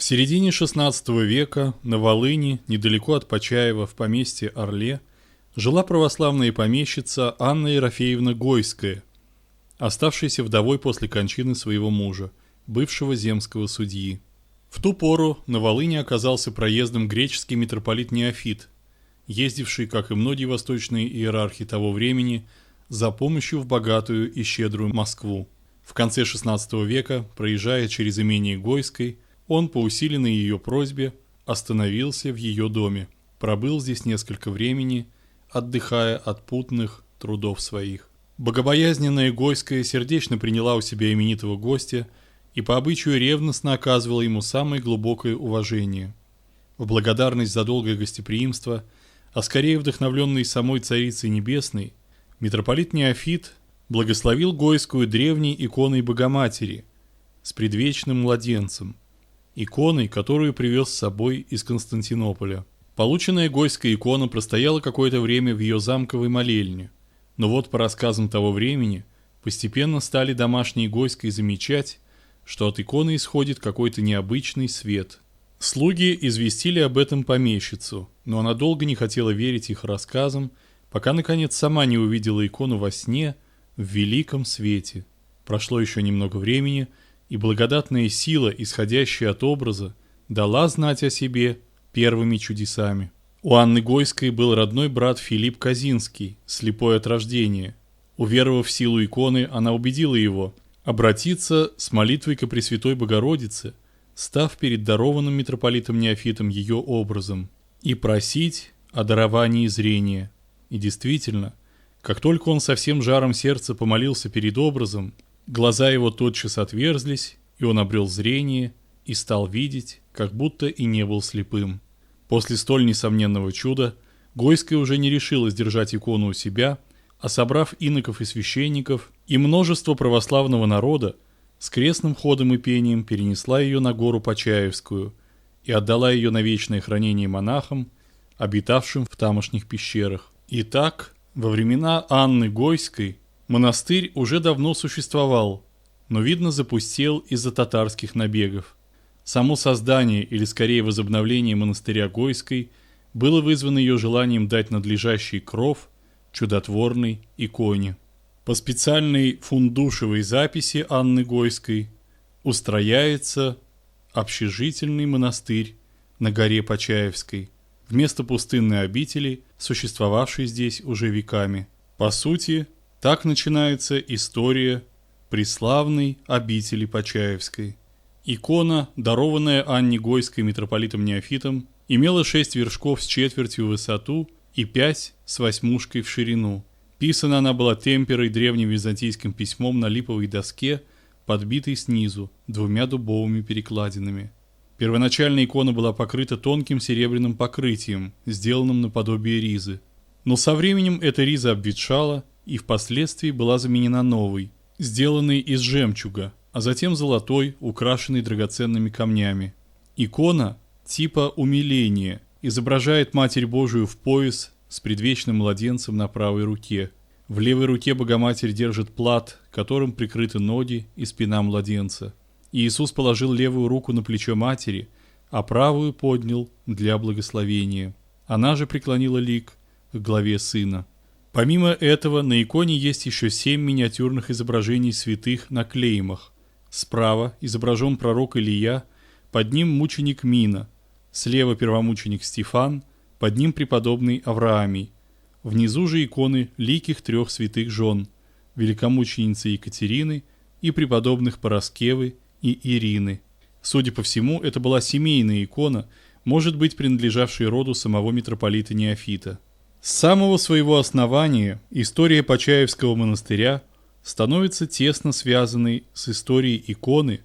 В середине XVI века на Волыни, недалеко от Почаева, в поместье Орле, жила православная помещица Анна Ерофеевна Гойская, оставшаяся вдовой после кончины своего мужа, бывшего земского судьи. В ту пору на Волыни оказался проездом греческий митрополит Неофит, ездивший, как и многие восточные иерархи того времени, за помощью в богатую и щедрую Москву. В конце XVI века, проезжая через имение Гойской, он по усиленной ее просьбе остановился в ее доме, пробыл здесь несколько времени, отдыхая от путных трудов своих. Богобоязненная Гойская сердечно приняла у себя именитого гостя и по обычаю ревностно оказывала ему самое глубокое уважение. В благодарность за долгое гостеприимство, а скорее вдохновленный самой Царицей Небесной, митрополит Неофит благословил Гойскую древней иконой Богоматери с предвечным младенцем, иконой, которую привез с собой из Константинополя. Полученная Гойская икона простояла какое-то время в ее замковой молельне, но вот по рассказам того времени постепенно стали домашние Гойской замечать, что от иконы исходит какой-то необычный свет. Слуги известили об этом помещицу, но она долго не хотела верить их рассказам, пока наконец сама не увидела икону во сне в великом свете. Прошло еще немного времени, и благодатная сила, исходящая от образа, дала знать о себе первыми чудесами. У Анны Гойской был родной брат Филипп Казинский, слепой от рождения. Уверовав в силу иконы, она убедила его обратиться с молитвой ко Пресвятой Богородице, став перед дарованным митрополитом Неофитом ее образом, и просить о даровании зрения. И действительно, как только он со всем жаром сердца помолился перед образом, глаза его тотчас отверзлись, и он обрел зрение и стал видеть, как будто и не был слепым. После столь несомненного чуда Гойская уже не решилась держать икону у себя, а собрав иноков и священников и множество православного народа, с крестным ходом и пением перенесла ее на гору Почаевскую и отдала ее на вечное хранение монахам, обитавшим в тамошних пещерах. Итак, во времена Анны Гойской монастырь уже давно существовал, но, видно, запустел из-за татарских набегов. Само создание, или скорее возобновление монастыря Гойской, было вызвано ее желанием дать надлежащий кров чудотворной иконе. По специальной фундушевой записи Анны Гойской устрояется общежительный монастырь на горе Почаевской, вместо пустынной обители, существовавшей здесь уже веками. По сути, так начинается история преславной обители Почаевской. Икона, дарованная Анне Гойской митрополитом Неофитом, имела шесть вершков с четвертью в высоту и пять с восьмушкой в ширину. Писана она была темперой древним византийским письмом на липовой доске, подбитой снизу двумя дубовыми перекладинами. Первоначальная икона была покрыта тонким серебряным покрытием, сделанным наподобие ризы. Но со временем эта риза обветшала и впоследствии была заменена новой, сделанной из жемчуга, а затем золотой, украшенный драгоценными камнями. Икона типа умиления изображает Матерь Божию в пояс с предвечным младенцем на правой руке. В левой руке Богоматерь держит плат, которым прикрыты ноги и спина младенца. Иисус положил левую руку на плечо матери, а правую поднял для благословения. Она же преклонила лик к главе сына. Помимо этого, на иконе есть еще семь миниатюрных изображений святых на клеймах. Справа изображен пророк Илья, под ним мученик Мина, слева первомученик Стефан, под ним преподобный Авраамий. Внизу же иконы ликих трех святых жен, великомученицы Екатерины и преподобных Пороскевы и Ирины. Судя по всему, это была семейная икона, может быть принадлежавшая роду самого митрополита Неофита. С самого своего основания история Почаевского монастыря становится тесно связанной с историей иконы,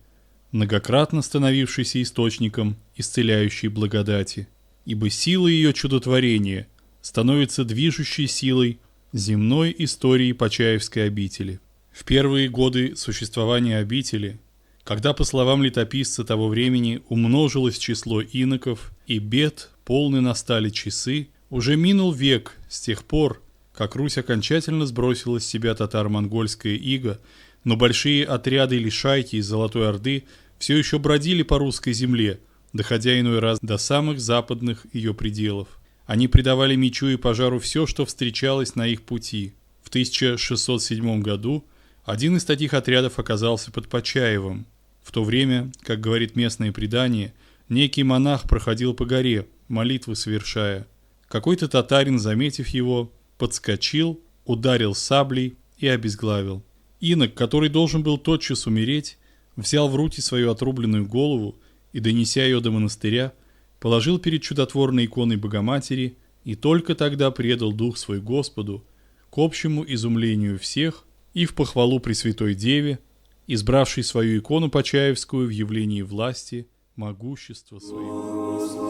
многократно становившейся источником исцеляющей благодати, ибо сила ее чудотворения становится движущей силой земной истории Почаевской обители. В первые годы существования обители, когда, по словам летописца того времени, умножилось число иноков и бед, полны настали часы, уже минул век с тех пор, как Русь окончательно сбросила с себя татаро-монгольское иго, но большие отряды или шайки из Золотой Орды все еще бродили по русской земле, доходя иной раз до самых западных ее пределов. Они придавали мечу и пожару все, что встречалось на их пути. В 1607 году один из таких отрядов оказался под Почаевым. В то время, как говорит местное предание, некий монах проходил по горе, молитвы совершая. Какой-то татарин, заметив его, подскочил, ударил саблей и обезглавил. Инок, который должен был тотчас умереть, взял в руки свою отрубленную голову и, донеся ее до монастыря, положил перед чудотворной иконой Богоматери и только тогда предал дух свой Господу, к общему изумлению всех и в похвалу Пресвятой Деве, избравшей свою икону Почаевскую в явлении власти, могущества своего.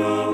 you.